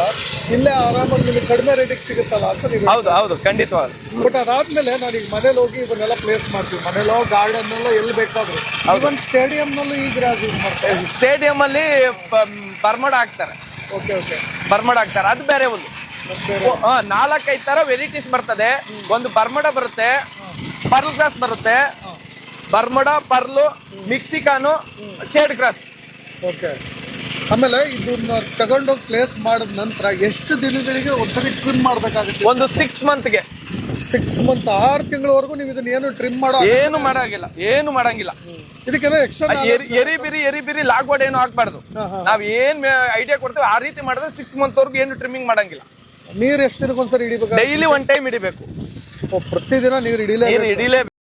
ಇಲ್ಲೇ ಆರಾಮಾಗಿ ನಿಮಗೆ ಕಡಿಮೆ ರೇಟಿಗೆ ಸಿಗುತ್ತಲ್ಲ ಅಂತ ನೀವು ಹೌದು ಹೌದು ಖಂಡಿತವಾಗಿ ಬಟ್ ಅದಾದ್ಮೇಲೆ ನಾನು ಈಗ ಮನೇಲಿ ಹೋಗಿ ಇವನ್ನೆಲ್ಲ ಪ್ಲೇಸ್ ಮಾಡ್ತೀವಿ. ಮನೇಲೋ ಗಾರ್ಡನ್ ಎಲ್ಲ ಎಲ್ಲಿ ಬೇಕಾದ್ರು. ಇವನ್ ಸ್ಟೇಡಿಯಂ ನಲ್ಲೂ ಈಗ ಯೂಸ್ ಮಾಡ್ತಾರೆ ಸ್ಟೇಡಿಯಂ ಅಲ್ಲಿ ಬರ್ಮಡ ಹಾಕ್ತಾರೆ. ಓಕೆ ಓಕೆ ಬರ್ಮಡ ಹಾಕ್ತಾರೆ. ಅದು ಬೇರೆ ಒಂದು. ನಾಲ್ಕೈದು ತರ ವೆರೈಟೀಸ್ ಬರ್ತದೆ. ಒಂದು ಬರ್ಮಡ ಬರುತ್ತೆ. ಪರ್ಲ್ ಗ್ರಾಸ್ ಬರುತ್ತೆ. Bermuda pearl Mexican shade grass. Okay. ಆಮೇಲೆ ಇದನ್ನ ತಗೊಂಡೋಗಿ ಪ್ಲೇಸ್ ಮಾಡಿದ ನಂತರ ಎಷ್ಟು ದಿನಗಳಿಗೆ ಒಂದ್ಸರಿ ಟ್ರಿಮ್ ಮಾಡಬೇಕಾಗುತ್ತೆ? ಒಂದು ಸಿಕ್ಸ್ ಮಂತ್ಗೆ ಸಿಕ್ಸ್ ಮಂತ್ಸ್ ಆರು ತಿಂಗಳವರೆಗೂ ನೀವು ಇದನ್ನ ಏನು ಟ್ರಿಮ್ ಮಾಡೋ ಏನು ಮಾಡಂಗಿಲ್ಲ ಏನು ಮಾಡಂಗಿಲ್ಲ. ಇದಕ್ಕೆ ಎಕ್ಸ್ಟ್ರಾ ಎರಿ ಬಿರಿ ಎರಿ ಬಿರಿ ಲಾಗ್ವಾಡ್ ಏನು ಹಾಕ್ಬಾರ್ದು ನಾವ್ ಏನ್ ಐಡಿಯಾ ಕೊಡ್ತೇವೆ ಆ ರೀತಿ ಮಾಡಿದ್ರೆ ಸಿಕ್ಸ್ ಮಂತ್ ವರ್ಗೂ ಏನು ಟ್ರಿಮ್ಮಿಂಗ್ ಮಾಡಂಗಿಲ್ಲ. ನೀರ್ ಎಷ್ಟು ದಿನಕ್ಕೊಂದ್ಸರಿ ಹಿಡಿಬೇಕು ಡೈಲಿ ಒನ್ ಟೈಮ್ ಹಿಡಿಬೇಕು. ಪ್ರತಿದಿನ ನೀರು ಹಿಡಿಲೇ ನೀರು ಹಿಡಿಲೇ